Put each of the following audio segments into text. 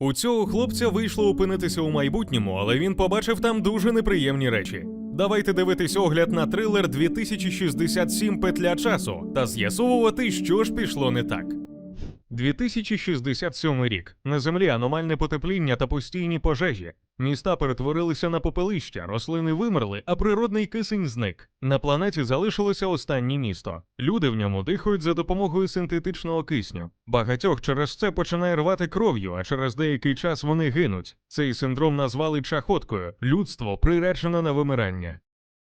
У цього хлопця вийшло опинитися у майбутньому, але він побачив там дуже неприємні речі. Давайте дивитись огляд на трилер 2067 Петля часу та з'ясовувати, що ж пішло не так. 2067 рік. На землі аномальне потепління та постійні пожежі. Міста перетворилися на попелища, рослини вимерли, а природний кисень зник. На планеті залишилося останнє місто. Люди в ньому дихають за допомогою синтетичного кисню. Багатьох через це починає рвати кров'ю, а через деякий час вони гинуть. Цей синдром назвали чахоткою. Людство приречено на вимирання.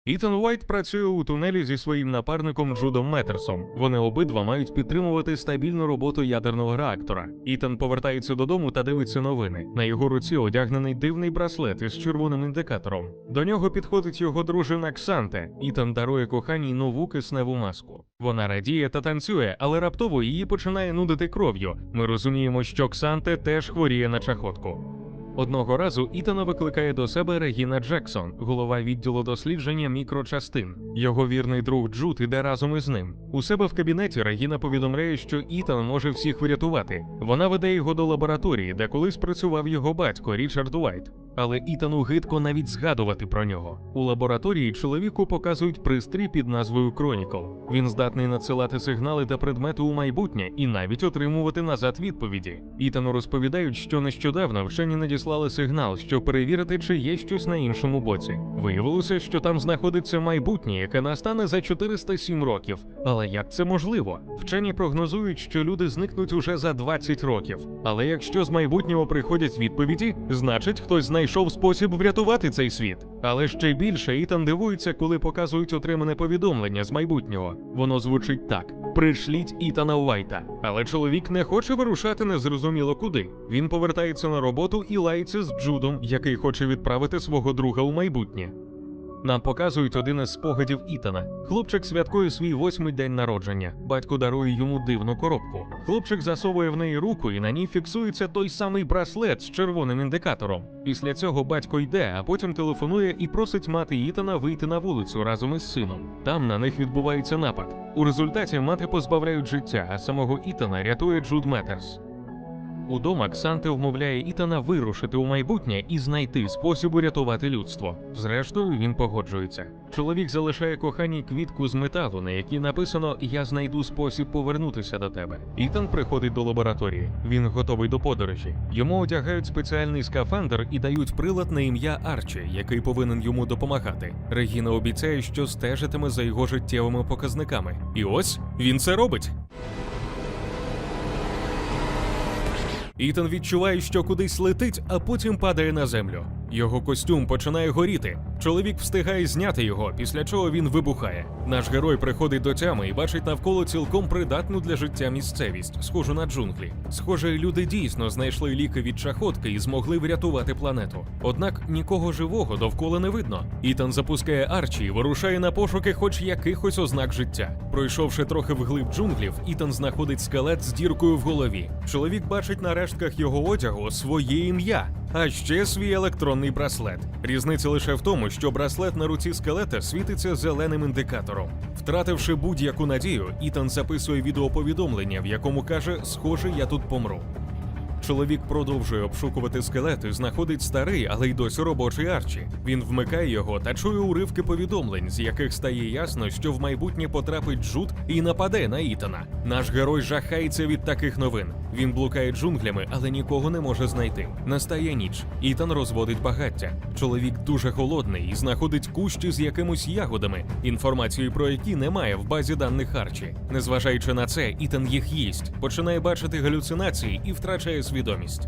Ітан Уайт працює у тунелі зі своїм напарником Джудом Метерсом. Вони обидва мають підтримувати стабільну роботу ядерного реактора. Ітан повертається додому та дивиться новини. На його руці одягнений дивний браслет із червоним індикатором. До нього підходить його дружина Ксанте. Ітан дарує коханій нову кисневу маску. Вона радіє та танцює, але раптово її починає нудити кров'ю. Ми розуміємо, що Ксанте теж хворіє на чахотку. Одного разу Ітана викликає до себе Регіна Джексон, голова відділу дослідження мікрочастин. Його вірний друг Джуд іде разом із ним. У себе в кабінеті Регіна повідомляє, що Ітан може всіх врятувати. Вона веде його до лабораторії, де колись працював його батько Річард Уайт. Але Ітану гидко навіть згадувати про нього. У лабораторії чоловіку показують пристрій під назвою Chronicle. Він здатний надсилати сигнали та предмети у майбутнє і навіть отримувати назад відповіді. Ітану розповідають, що нещодавно вчені надіслали сигнал, щоб перевірити, чи є щось на іншому боці. Виявилося, що там знаходиться майбутнє, яке настане за 407 років. Але як це можливо? Вчені прогнозують, що люди зникнуть уже за 20 років. Але якщо з майбутнього приходять відповіді, значить хтось знайшов спосіб врятувати цей світ. Але ще більше Ітан дивується, коли показують отримане повідомлення з майбутнього. Воно звучить так: пришліть Ітана Уайта. Але чоловік не хоче вирушати незрозуміло куди. Він повертається на роботу і лається з Джудом, який хоче відправити свого друга у майбутнє. Нам показують один із спогадів Ітана. Хлопчик святкує свій восьмий день народження. Батько дарує йому дивну коробку. Хлопчик засовує в неї руку, і на ній фіксується той самий браслет з червоним індикатором. Після цього батько йде, а потім телефонує і просить мати Ітана вийти на вулицю разом із сином. Там на них відбувається напад. У результаті мати позбавляють життя, а самого Ітана рятує Джуд Метерс. Удома Ксанте вмовляє Ітана вирушити у майбутнє і знайти спосіб урятувати людство. Зрештою, він погоджується. Чоловік залишає коханій квітку з металу, на якій написано Я знайду спосіб повернутися до тебе. Ітан приходить до лабораторії. Він готовий до подорожі. Йому одягають спеціальний скафандр і дають прилад на ім'я Арчі, який повинен йому допомагати. Регіна обіцяє, що стежитиме за його життєвими показниками. І ось він це робить. Ітан відчуває, що кудись летить, а потім падає на землю. Його костюм починає горіти. Чоловік встигає зняти його, після чого він вибухає. Наш герой приходить до тями і бачить навколо цілком придатну для життя місцевість, схожу на джунглі. Схоже, люди дійсно знайшли ліки від чахотки і змогли врятувати планету. Однак нікого живого довкола не видно. Ітан запускає Арчі і вирушає на пошуки хоч якихось ознак життя. Пройшовши трохи вглиб джунглів, Ітан знаходить скелет з діркою в голові. Чоловік бачить на рештках його одягу своє ім'я. А ще свій електронний браслет. Різниця лише в тому, що браслет на руці скелета світиться зеленим індикатором. Втративши будь-яку надію, Ітан записує відеоповідомлення, в якому каже: Схоже, я тут помру. Чоловік продовжує обшукувати скелет і знаходить старий, але й досі робочий Арчі. Він вмикає його та чує уривки повідомлень, з яких стає ясно, що в майбутнє потрапить Джуд і нападе на Ітана. Наш герой жахається від таких новин. Він блукає джунглями, але нікого не може знайти. Настає ніч. Ітан розводить багаття. Чоловік дуже голодний і знаходить кущі з якимось ягодами, інформації про які немає в базі даних Арчі. Незважаючи на це, Ітан їх їсть, починає бачити галюцинації і втрачає свідомість.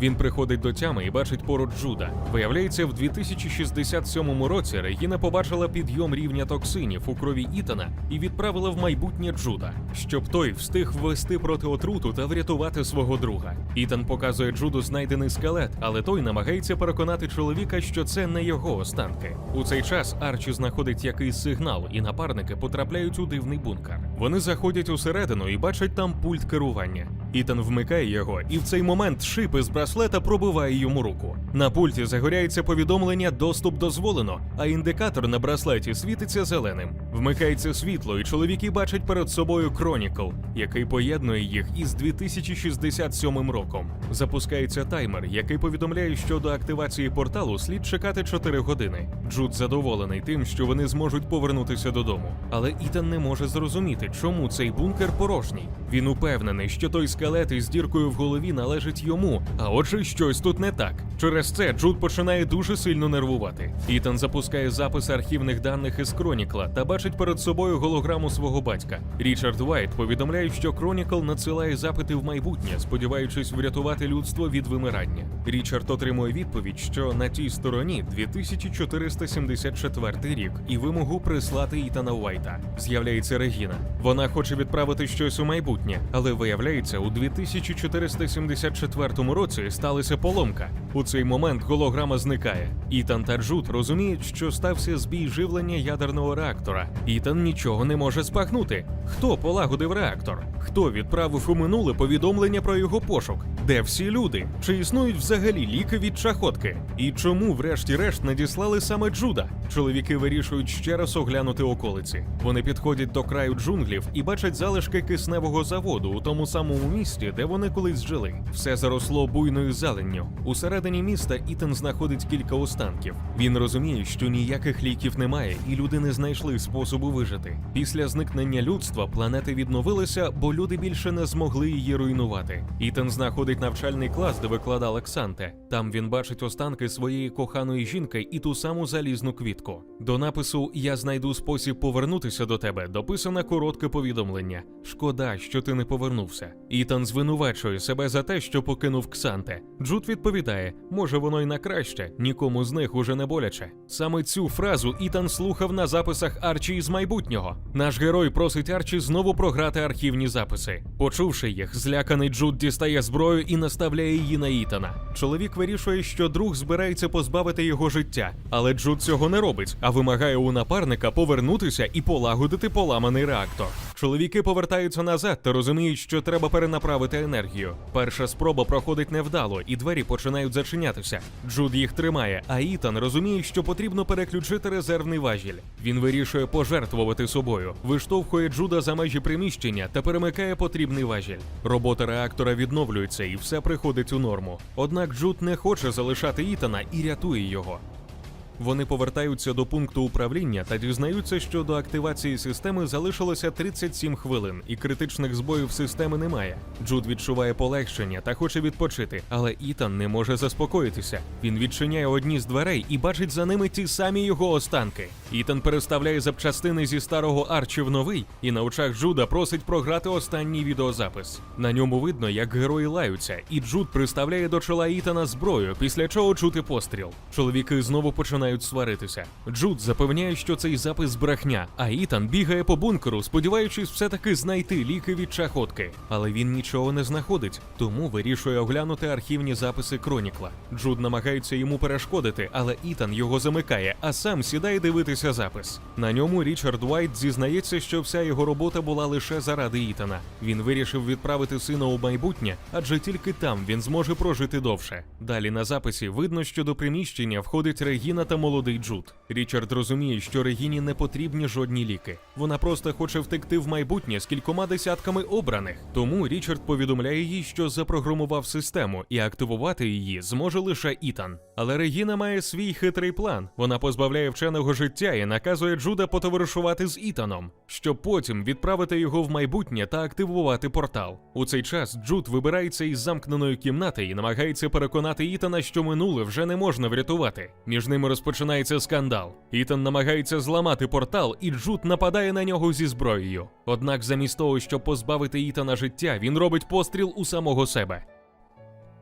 Він приходить до тями і бачить поруч Джуда. Виявляється, в 2067 році Регіна побачила підйом рівня токсинів у крові Ітана і відправила в майбутнє Джуда, щоб той встиг ввести проти отруту та врятувати свого друга. Ітан показує Джуду знайдений скелет, але той намагається переконати чоловіка, що це не його останки. У цей час Арчі знаходить якийсь сигнал, і напарники потрапляють у дивний бункер. Вони заходять усередину і бачать там пульт керування. Ітан вмикає його, і в цей момент шип із браслета пробиває йому руку. На пульті загоряється повідомлення Доступ дозволено, а індикатор на браслеті світиться зеленим. Вмикається світло, і чоловіки бачать перед собою Chronicle, який поєднує їх із 2067 роком. Запускається таймер, який повідомляє, що до активації порталу слід чекати 4 години. Джуд задоволений тим, що вони зможуть повернутися додому. Але Ітан не може зрозуміти, чому цей бункер порожній. Він упевнений, що той скелет із діркою в голові належить йому, а отже, щось тут не так. Через це Джуд починає дуже сильно нервувати. Ітан запускає запис архівних даних із Кронікла та бачить перед собою голограму свого батька. Річард Вайт повідомляє, що Кронікл надсилає запити в майбутнє, сподіваючись врятувати людство від вимирання. Річард отримує відповідь, що на тій стороні 2474 рік і вимогу прислати Ітана Уайта. З'являється Регіна. Вона хоче відправити щось у майбутнє, але виявляється, у 2474 році сталася поломка. У цей момент голограма зникає. Ітан та Джуд розуміють, що стався збій живлення ядерного реактора. Ітан нічого не може спахнути. Хто полагодив реактор? Хто відправив у минуле повідомлення про його пошук? Де всі люди? Чи існують взагалі ліки від чахотки? І чому, врешті-решт, надіслали саме Джуда? Чоловіки вирішують ще раз оглянути околиці. Вони підходять до краю джунглів і бачать залишки кисневого заводу у тому самому місті, де вони колись жили. Все заросло буйною зеленню. Усередині міста Ітан знаходить кілька останків. Він розуміє, що ніяких ліків немає, і люди не знайшли способу вижити. Після зникнення людства планета відновилася, бо люди більше не змогли її руйнувати. Ітан знаходить навчальний клас, де викладав Оксанте. Там він бачить останки своєї коханої жінки і ту саму залізну квітку. До напису Я знайду спосіб повернутися до тебе дописане коротке повідомлення. Шкода, що ти не повернувся. Ітан звинувачує себе за те, що покинув Ксанте. Джуд відповідає: може, воно й на краще, нікому з них уже не боляче. Саме цю фразу Ітан слухав на записах Арчі із майбутнього. Наш герой просить Арчі знову програти архівні записи. Почувши їх, зляканий Джуд дістає зброю і наставляє її на Ітана. Чоловік вирішує, що друг збирається позбавити його життя, але Джуд цього не робить, а вимагає у напарника повернутися і полагодити поламаний реактор. Чоловіки повертаються назад та розуміють, що треба перенаправити енергію. Перша спроба проходить невдало, і двері починають зачинятися. Джуд їх тримає, а Ітан розуміє, що потрібно переключити резервний важіль. Він вирішує пожертвувати собою, виштовхує Джуда за межі приміщення та перемикає потрібний важіль. Робота реактора відновлюється і все приходить у норму. Однак Джуд не хоче залишати Ітана і рятує його. Вони повертаються до пункту управління та дізнаються, що до активації системи залишилося 37 хвилин, і критичних збоїв системи немає. Джуд відчуває полегшення та хоче відпочити, але Ітан не може заспокоїтися. Він відчиняє одні з дверей і бачить за ними ті самі його останки. Ітан переставляє запчастини зі старого Арчі в новий, і на очах Джуда просить програти останній відеозапис. На ньому видно, як герої лаються, і Джуд приставляє до чола Ітана зброю, після чого чути постріл. Чоловіки знову починають сваритися. Джуд запевняє, що цей запис брехня, а Ітан бігає по бункеру, сподіваючись все-таки знайти ліки від чахотки. Але він нічого не знаходить, тому вирішує оглянути архівні записи Кронікла. Джуд намагається йому перешкодити, але Ітан його замикає, а сам сідає дивитися запис. На ньому Річард Уайт зізнається, що вся його робота була лише заради Ітана. Він вирішив відправити сина у майбутнє, адже тільки там він зможе прожити довше. Далі на записі видно, що до приміщення входить Регіна та молодий Джуд. Річард розуміє, що Регіні не потрібні жодні ліки. Вона просто хоче втекти в майбутнє з кількома десятками обраних. Тому Річард повідомляє їй, що запрограмував систему, і активувати її зможе лише Ітан. Але Регіна має свій хитрий план. Вона позбавляє вченого життя і наказує Джуда потоваришувати з Ітаном, щоб потім відправити його в майбутнє та активувати портал. У цей час Джуд вибирається із замкненої кімнати і намагається переконати Ітана, що минуле вже не можна врятувати. Між ними розпочинається скандал. Ітан намагається зламати портал, і Джуд нападає на нього зі зброєю. Однак, замість того, щоб позбавити Ітана життя, він робить постріл у самого себе.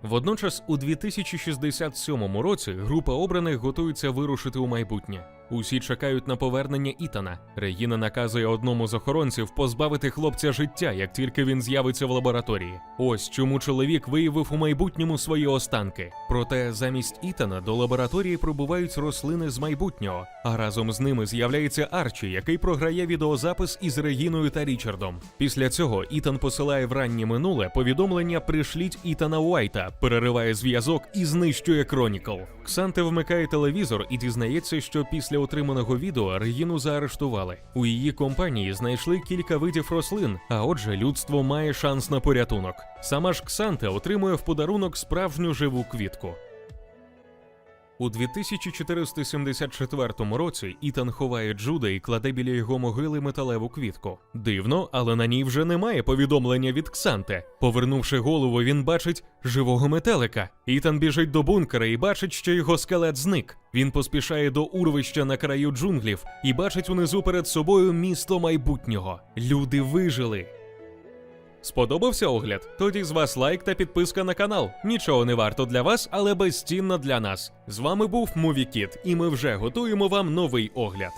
Водночас, у 2067 році група обраних готується вирушити у майбутнє. Усі чекають на повернення Ітана. Регіна наказує одному з охоронців позбавити хлопця життя, як тільки він з'явиться в лабораторії. Ось чому чоловік виявив у майбутньому свої останки. Проте замість Ітана до лабораторії прибувають рослини з майбутнього, а разом з ними з'являється Арчі, який програє відеозапис із Регіною та Річардом. Після цього Ітан посилає в раннє минуле повідомлення Пришліть Ітана Уайта, перериває зв'язок і знищує Кронікл. Ксанте вмикає телевізор і дізнається, що після отриманого відео Регіну заарештували. У її компанії знайшли кілька видів рослин, а отже, людство має шанс на порятунок. Сама ж Ксанте отримує в подарунок справжню живу квітку. У 2474 році Ітан ховає Джуда і кладе біля його могили металеву квітку. Дивно, але на ній вже немає повідомлення від Ксанте. Повернувши голову, він бачить живого метелика. Ітан біжить до бункера і бачить, що його скелет зник. Він поспішає до урвища на краю джунглів і бачить унизу перед собою місто майбутнього. Люди вижили. Сподобався огляд? Тоді з вас лайк та підписка на канал. Нічого не варто для вас, але безцінно для нас. З вами був Мувікіт, і ми вже готуємо вам новий огляд.